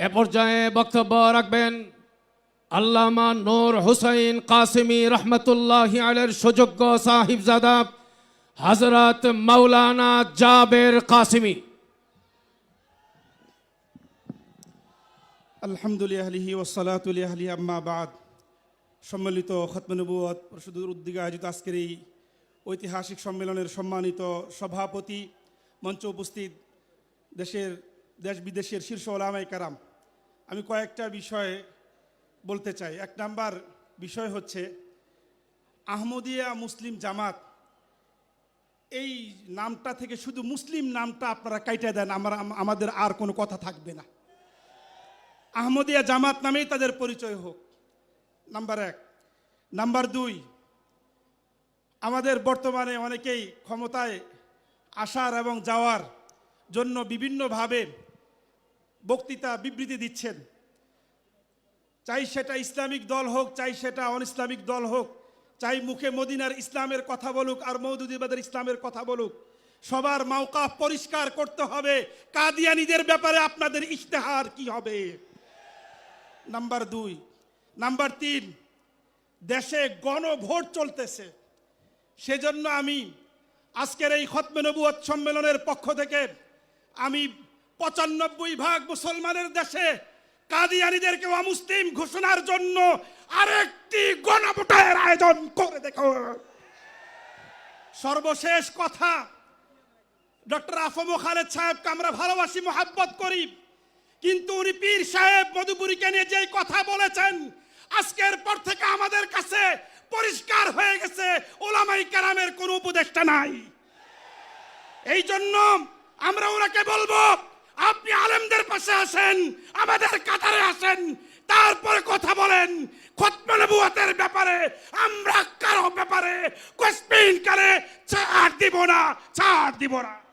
এ পর্যায়ে বক্তব্য রাখবেন আল্লামা নূর হুসাইন কাসিমি রহমতুল্লাহ আলের সুযোগ্য সাহিবজাদা হজরত মাওলানা জাবের কাসিমি। আলহামদুলিল্লাহি ওসালাতুলিয়াহলি আম্মা বাদ। সম্মিলিত খতমনবুয়ত পরিষদের উদ্যোগে আয়োজিত আজকের এই ঐতিহাসিক সম্মেলনের সম্মানিত সভাপতি মঞ্চ উপস্থিত দেশের দেশ বিদেশের শীর্ষ ওলামাই কারাম আমি কয়েকটা বিষয়ে বলতে চাই। এক নাম্বার বিষয় হচ্ছে, আহমদিয়া মুসলিম জামাত, এই নামটা থেকে শুধু মুসলিম নামটা আপনারা কাইটা দেন, আমার, আমাদের আর কোনো কথা থাকবে না। আহমদিয়া জামাত নামেই তাদের পরিচয় হোক। নাম্বার এক। নাম্বার দুই, আমাদের বর্তমানে অনেকেই ক্ষমতায় আসার এবং যাওয়ার জন্য বিভিন্নভাবে বক্তৃতা বিবৃতি দিচ্ছেন। চাই সেটা ইসলামিক দল হোক, চাই সেটা অন ইসলামিক দল হোক, চাই মুখে মদিনার ইসলামের কথা বলুক আর মৌদুদিবাদের ইসলামের কথা বলুক। সবার মাওকা পরিষ্কার করতে হবে। কাদিয়ানিদের ব্যাপারে আপনাদের ইশতেহার কি হবে? নাম্বার দুই। নাম্বার তিন, দেশে গণভোট চলতেছে। সেজন্য আমি আজকের এই খতমে নবুয়ত সম্মেলনের পক্ষ থেকে আমি পঁচানব্বই ভাগ মুসলমানের দেশে কাদিয়ানিদেরকে অমুসলিম ঘোষণার জন্য আরেকটি গণভোটের আয়োজন করে দেখো। সর্বশেষ কথা, ডক্টর আফম খালেদ সাহেবকে আমরা ভালোবাসি, মোহাব্বত করি। কিন্তু উনি পীর সাহেব মধুপুরীকে নিয়ে যেই কথা বলেছেন, আজকের পর থেকে আমাদের কাছে পরিষ্কার হয়ে গেছে, ওলামাই কারামের কোনো উপদেষ্টা নাই। এই জন্য আমরা ওনাকে বলব আপনি আলেমদের পাশে আসেন, আমাদের কাতারে আসেন, তারপরে কথা বলেন। খতমানবুয়াতের ব্যাপারে, আমরা কারও ব্যাপারে কোশ্পিন করে ছাড় দিব না, ছাড় দিব না।